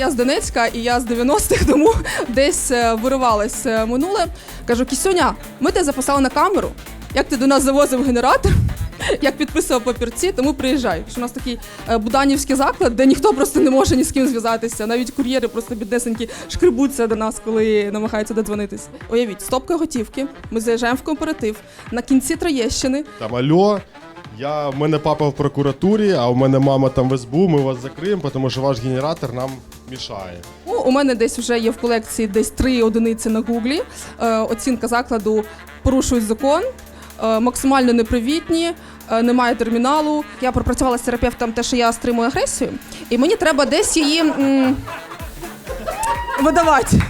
Я з Донецька, і я з 90-х, тому десь е, е, минуле. Кажу, Кісюня, ми тебе записали на камеру. Як ти до нас завозив генератор? Як підписував папірці, тому приїжджай. Що у нас такий е, буданівський заклад, де ніхто просто не може ні з ким зв'язатися. Навіть кур'єри просто біднесенькі шкребуться до нас, коли намагаються додзвонитись. Уявіть, стопка готівки. Ми заїжджаємо в кооператив на кінці Троєщини. Там альо. Я, в мене папа в прокуратурі, а у мене мама там в СБУ, ми вас закриємо, тому що ваш генератор нам мішає. Ну, у мене десь вже є в колекції десь три одиниці на гуглі. Е, оцінка закладу порушують закон, е, максимально непривітні, е, немає терміналу. Я пропрацювала з терапевтом те, що я стримую агресію, і мені треба десь її м, видавати.